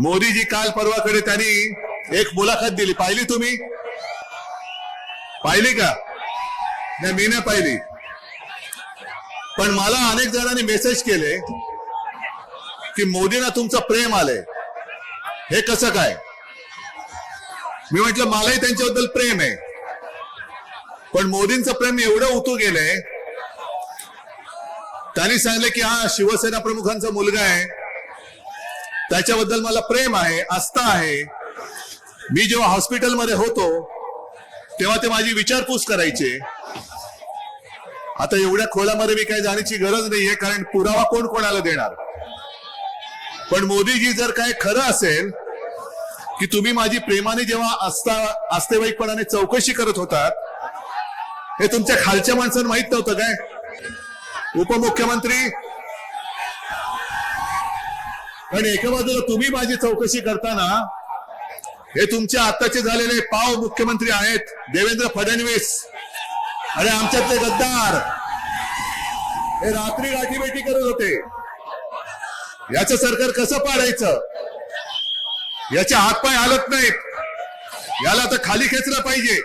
मोदीजी काल परवाकडे त्यांनी एक मुलाखत दिली. पाहिली तुम्ही? पाहिली का? नाही मी नाही पाहिली. पण मला अनेक जणांनी मेसेज केले की मोदींना तुमचं प्रेम आलंय. हे कसं काय? मी म्हटलं मलाही त्यांच्याबद्दल प्रेम आहे. पण मोदींचं प्रेम एवढं उतू गेलंय. त्यांनी सांगितलं की हा शिवसेना प्रमुखांचा मुलगा आहे. त्याच्याबद्दल मला प्रेम आहे आस्था आहे. मी जेव्हा हॉस्पिटलमध्ये होतो तेव्हा ते माझी विचारपूस करायचे. आता एवढ्या खोलामध्ये मी काही जाण्याची गरज नाहीये कारण पुरावा कोण कोणाला देणार? पण मोदीजी जर काय खरं असेल की तुम्ही माझी प्रेमाने जेव्हा आस्था आस्थेवाईकपणाने चौकशी करत होतात हे तुमच्या खालच्या माणसांना माहीत नव्हतं काय? उपमुख्यमंत्री पण एका बाजूला तुम्ही माझी चौकशी करताना हे तुमचे आताचे झालेले पाव मुख्यमंत्री आहेत देवेंद्र फडणवीस. अरे आमच्यातले गद्दार. हे रात्री गाठीबेटी करत होते. याचं सरकार कसं पाडायचं? याचे हातपाय हलत नाहीत. याला तर खाली खेचलं पाहिजे.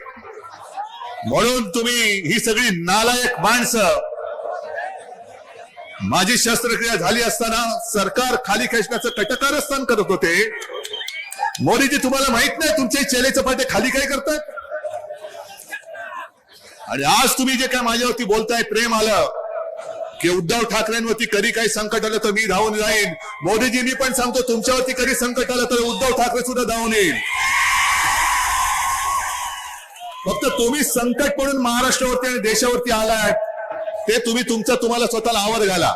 म्हणून तुम्ही ही सगळी नालायक माणसं माझी शस्त्रक्रिया झाली असताना सरकार खाली खेचण्याचं कटकारस्थान करत होते. मोदीजी तुम्हाला माहीत नाही तुमचे चेले चपाटे खाली काय करतात? आणि आज तुम्ही जे काय माझ्यावरती बोलताय प्रेम आलं. की उद्धव ठाकरेंवरती कधी काही संकट आलं तर मी धावून जाईन. मोदीजी मी पण सांगतो तुमच्यावरती कधी संकट आलं तर उद्धव ठाकरे सुद्धा धावून येईल. फक्त तुम्ही संकट पडून महाराष्ट्रावरती आणि देशावरती आलाय ते तुम्ही तुमचं तुम्हाला स्वतःला आवर घाला.